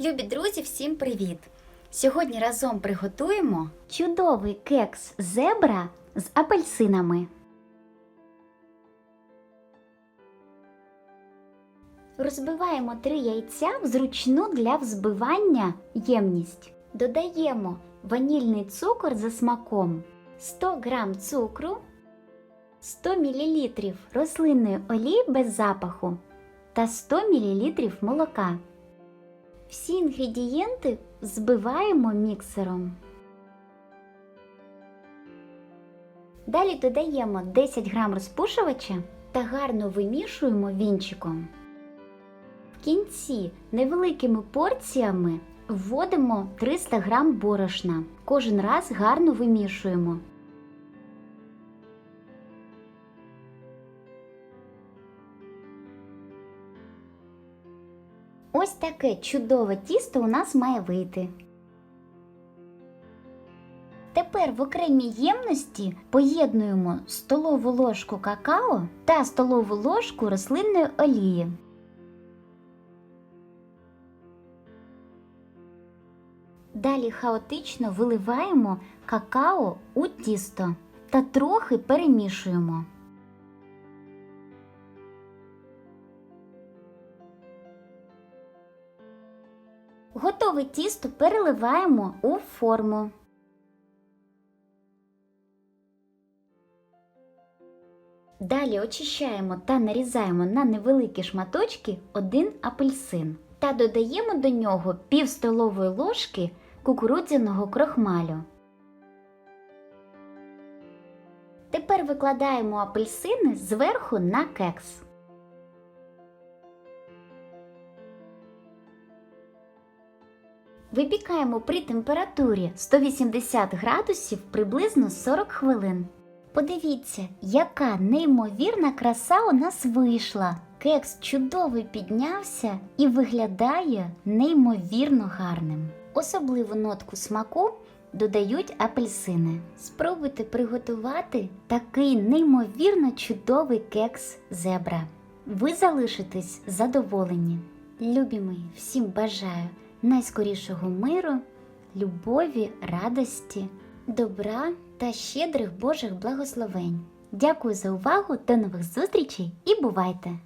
Любі друзі, всім привіт! Сьогодні разом приготуємо чудовий кекс зебра з апельсинами. Розбиваємо три яйця в зручну для взбивання ємність. Додаємо ванільний цукор за смаком, 100 г цукру, 100 мл рослинної олії без запаху та 100 мл молока. Всі інгредієнти збиваємо міксером. Далі додаємо 10 г розпушувача та гарно вимішуємо вінчиком. В кінці невеликими порціями вводимо 300 г борошна. Кожен раз гарно вимішуємо. Ось таке чудове тісто у нас має вийти. Тепер в окремій ємності поєднуємо столову ложку какао та столову ложку рослинної олії. Далі хаотично виливаємо какао у тісто та трохи перемішуємо. Готове тісто переливаємо у форму. Далі очищаємо та нарізаємо на невеликі шматочки один апельсин та додаємо до нього пів столової ложки кукурудзяного крохмалю. Тепер викладаємо апельсини зверху на кекс. Випікаємо при температурі 180 градусів приблизно 40 хвилин. Подивіться, яка неймовірна краса у нас вийшла. Кекс чудово піднявся і виглядає неймовірно гарним. Особливу нотку смаку додають апельсини. Спробуйте приготувати такий неймовірно чудовий кекс зебра. Ви залишитесь задоволені. Любі мої, всім бажаю найскорішого миру, любові, радості, добра та щедрих Божих благословень. Дякую за увагу, до нових зустрічей і бувайте!